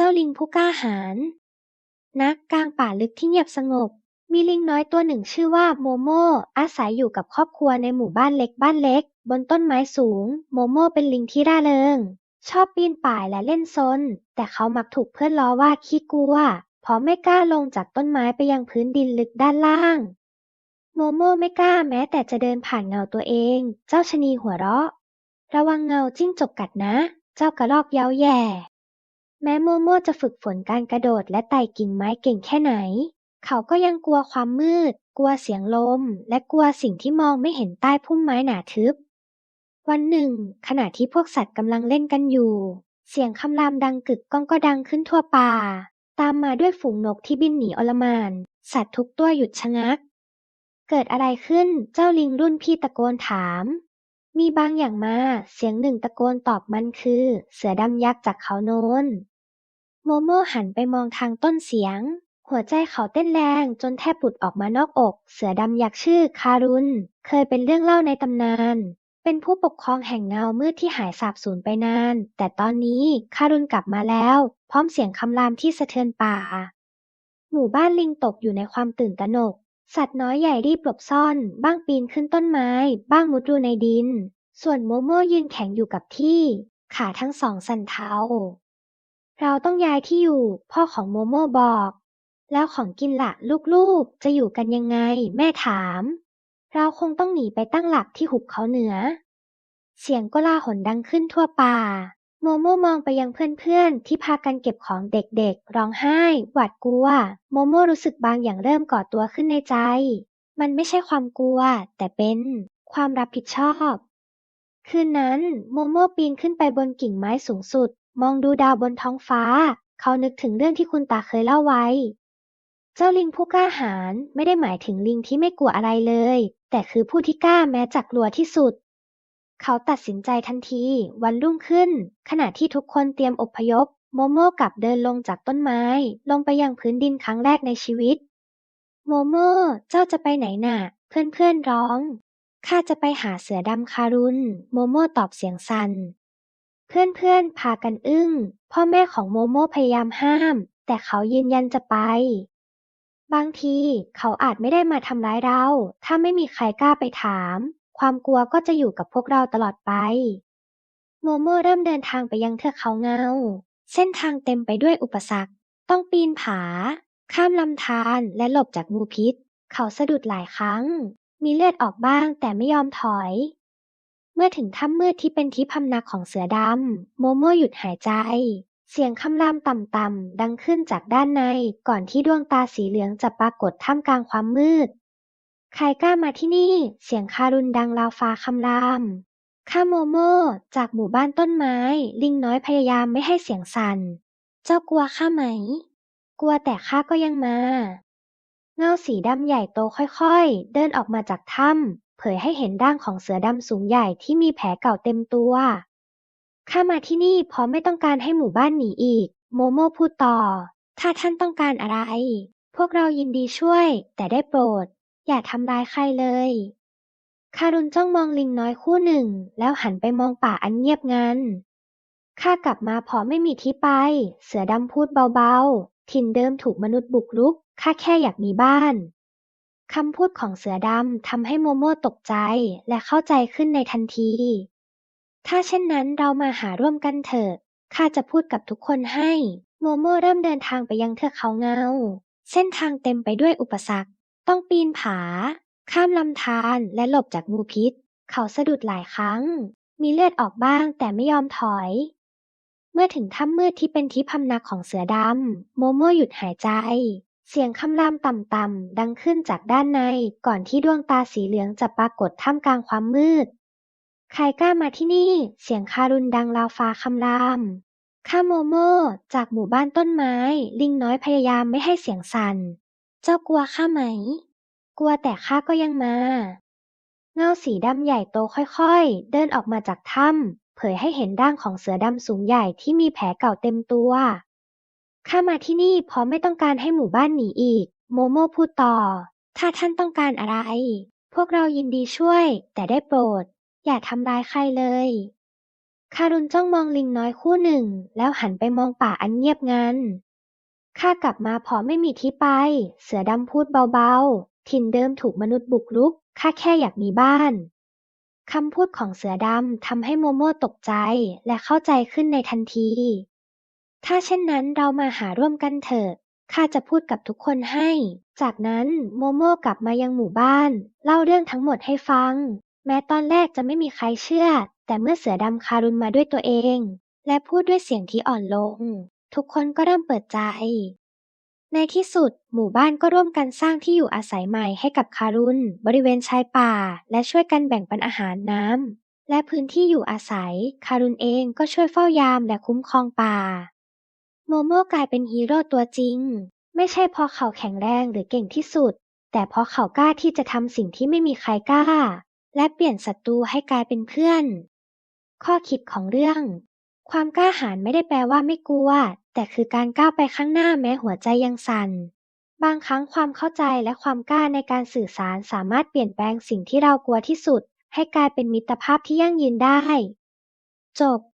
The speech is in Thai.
เจ้าลิงผู้กล้าหาญนักกลางป่าลึกที่เงียบสงบ มีลิงน้อยตัวหนึ่งชื่อว่าโมโมอาศัยอยู่กับครอบครัวในหมู่บ้านเล็กบ้านเล็ก บนต้นไม้สูง โมโมเป็นลิงที่ร่าเริง ชอบปีนป่ายและเล่นซน แต่เขามักถูกเพื่อนล้อว่าขี้กลัวเพราะไม่กล้าลงจากต้นไม้ไปยังพื้นดินลึกด้านล่าง โมโมไม่กล้าแม้แต่จะเดินผ่านเงาตัวเอง เจ้าชะนีหัวเราะ ระวังเงาจิ้งจกกัดนะ เจ้ากระรอกเย้าแย่ แม้โมโมจะฝึกฝนการกระโดดและไต่กิ่งไม้เก่งแค่ไหน เขาก็ยังกลัวความมืด กลัวเสียงลม และกลัวสิ่งที่มองไม่เห็นใต้พุ่มไม้หนาทึบ วันหนึ่ง ขณะที่พวกสัตว์กำลังเล่นกันอยู่ เสียงคำรามดังกึกก้องก็ดังขึ้นทั่วป่า ตามมาด้วยฝูงนกที่บินหนีอลมาน สัตว์ทุกตัวหยุดชะงัก เกิดอะไรขึ้นเจ้าลิงรุ่นพี่ตะโกนถามมีบางอย่างมา เสียงหนึ่งตะโกนตอบมันคือ เสือดำยักษ์จากเขาโน้น โมโมหันไปมองทางต้นเสียง หัวใจเขาเต้นแรงจนแทบปลุดออกมานอกอก เสือดำยักษ์ชื่อคารุนเคยเป็นเรื่องเล่าในตำนาน เป็นผู้ปกครองแห่งเงามืดที่หายสาบสูญไปนาน แต่ตอนนี้คารุนกลับมาแล้ว พร้อมเสียงคำรามที่สะเทือนป่า หมู่บ้านลิงตกอยู่ในความตื่นตระหนก สัตว์น้อยใหญ่รีบหลบซ่อน บ้างปีนขึ้นต้นไม้ บ้างมุดอยู่ในดิน ส่วนโมโมยืนแข็งอยู่กับที่ ขาทั้งสองสั่นเทา เราต้องย้ายที่อยู่ พ่อของโมโมบอก แล้วของกินละลูกๆ จะอยู่กันยังไง แม่ถาม เราคงต้องหนีไปตั้งหลักที่หุบเขาเหนือ เสียงโกลาหลดังขึ้นทั่วป่า โมโมมองไปยังเพื่อนๆ ที่พากันเก็บของเด็กๆ ร้องไห้ หวาดกลัว โมโมรู้สึกบางอย่างเริ่มก่อตัวขึ้นในใจ มันไม่ใช่ความกลัว แต่เป็นความรับผิดชอบ คืนนั้น โมโมปีนขึ้นไปบนกิ่งไม้สูงสุด มองดูดาวบนท้องฟ้า เขานึกถึงเรื่องที่คุณตาเคยเล่าไว้ เจ้าลิงผู้กล้าหาญไม่ได้หมายถึงลิงที่ไม่กลัวอะไรเลย แต่คือผู้ที่กล้าแม้จะกลัวที่สุด เขาตัดสินใจทันที วันรุ่งขึ้น ขณะที่ทุกคนเตรียมอพยพ โมโม่กลับเดินลงจากต้นไม้ ลงไปยังพื้นดินครั้งแรกในชีวิต โมโม่เจ้าจะไปไหนน่ะ เพื่อนๆร้องข้าจะไปหาเสือดำคารุน โมโม่ตอบเสียงสัน่น เพื่อนๆพากันอึ้ง พ่อแม่ของโมโมพยายามห้าม แต่เขายืนยันจะไป บางทีเขาอาจไม่ได้มาทำร้ายเรา ถ้าไม่มีใครกล้าไปถาม ความกลัวก็จะอยู่กับพวกเราตลอดไป โมโมเริ่มเดินทางไปยังเทือกเขาเงา เส้นทางเต็มไปด้วยอุปสรรค ต้องปีนผา ข้ามลำธารและหลบจากงูพิษ เขาสะดุดหลายครั้ง มีเลือดออกบ้างแต่ไม่ยอมถอย เมื่อถึงถ้ำมืดที่เป็นที่พำนักของเสือดำ โมโม่หยุดหายใจ เสียงคำรามต่ำๆดังขึ้นจากด้านใน ก่อนที่ดวงตาสีเหลืองจะปรากฏท่ามกลางความมืด ใครกล้ามาที่นี่ เสียงคารุนดังราวฟ้าคำรามข้าโมโม่จากหมู่บ้านต้นไม้ ลิงน้อยพยายามไม่ให้เสียงสั่น เจ้ากลัวข้าไหม กลัวแต่ข้าก็ยังมา เงาสีดำใหญ่โตค่อยๆ เดินออกมาจากถ้ำ เผยให้เห็นร่างของเสือดำสูงใหญ่ที่มีแผลเก่าเต็มตัว ข้ามาที่นี่เพราะไม่ต้องการให้หมู่บ้านหนีอีก โมโมพูดต่อ ถ้าท่านต้องการอะไร พวกเรายินดีช่วย แต่ได้โปรด อย่าทำร้ายใครเลย คารุนจ้องมองลิงน้อยคู่หนึ่ง แล้วหันไปมองป่าอันเงียบงัน ข้ากลับมาเพราะไม่มีที่ไป เสือดำพูดเบาๆ ถิ่นเดิมถูกมนุษย์บุกรุก ข้าแค่อยากมีบ้าน คำพูดของเสือดำทำให้โมโมตกใจและเข้าใจขึ้นในทันที ถ้าเช่นนั้นเรามาหาร่วมกันเถอะ ข้าจะพูดกับทุกคนให้ โมโมเริ่มเดินทางไปยังเทือกเขาเงา เส้นทางเต็มไปด้วยอุปสรรค ต้องปีนผา ข้ามลำธารและหลบจากงูพิษ เขาสะดุดหลายครั้ง มีเลือดออกบ้างแต่ไม่ยอมถอย เมื่อถึงถ้ำมืดที่เป็นที่พำนักของเสือดำ โมโมหยุดหายใจ เสียงคำรามต่ำๆดังขึ้นจากด้านใน ก่อนที่ดวงตาสีเหลืองจะปรากฏท่ามกลางความมืด ใครกล้ามาที่นี่ เสียงคารุนดังราวฟ้าคำรามข้าโมโม จากหมู่บ้านต้นไม้ ลิงน้อยพยายามไม่ให้เสียงสั่น เจ้ากลัวข้าไหม กลัวแต่ข้าก็ยังมา เงาสีดำใหญ่โตค่อยๆ เดินออกมาจากถ้ำเผยให้เห็นร่างของเสือดำสูงใหญ่ที่มีแผลเก่าเต็มตัว ข้ามาที่นี่เพราะไม่ต้องการให้หมู่บ้านหนีอีก โมโมพูดต่อ ถ้าท่านต้องการอะไร พวกเรายินดีช่วย แต่ได้โปรด อย่าทำร้ายใครเลยคารุนจ้องมองลิงน้อยคู่หนึ่ง แล้วหันไปมองป่าอันเงียบงันข้ากลับมาเพราะไม่มีที่ไป เสือดำพูดเบาๆ ถิ่นเดิมถูกมนุษย์บุกรุก ข้าแค่อยากมีบ้านคำพูดของเสือดำทำให้โมโม่ตกใจและเข้าใจขึ้นในทันที ถ้าเช่นนั้นเรามาหาร่วมกันเถอะ ข้าจะพูดกับทุกคนให้ จากนั้นโมโม่กลับมายังหมู่บ้าน เล่าเรื่องทั้งหมดให้ฟัง แม้ตอนแรกจะไม่มีใครเชื่อ แต่เมื่อเสือดำคารุนมาด้วยตัวเอง และพูดด้วยเสียงที่อ่อนลง ทุกคนก็เริ่มเปิดใจ ในที่สุด หมู่บ้านก็ร่วมกันสร้างที่อยู่อาศัยใหม่ให้กับคารุนบริเวณชายป่า และช่วยกันแบ่งปันอาหารน้ำและพื้นที่อยู่อาศัย คารุนเองก็ช่วยเฝ้ายามและคุ้มครองป่า โมโม่กลายเป็นฮีโร่ตัวจริง ไม่ใช่เพราะเขาแข็งแรงหรือเก่งที่สุด แต่เพราะเขากล้าที่จะทำสิ่งที่ไม่มีใครกล้า และเปลี่ยนศัตรูให้กลายเป็นเพื่อน ข้อคิดของเรื่อง ความกล้าหาญไม่ได้แปลว่าไม่กลัว แต่คือการก้าวไปข้างหน้าแม้หัวใจยังสั่นบางครั้งความเข้าใจและความกล้าในการสื่อสารสามารถเปลี่ยนแปลงสิ่งที่เรากลัวที่สุด ให้กลายเป็นมิตรภาพที่ยั่งยืนได้ จบ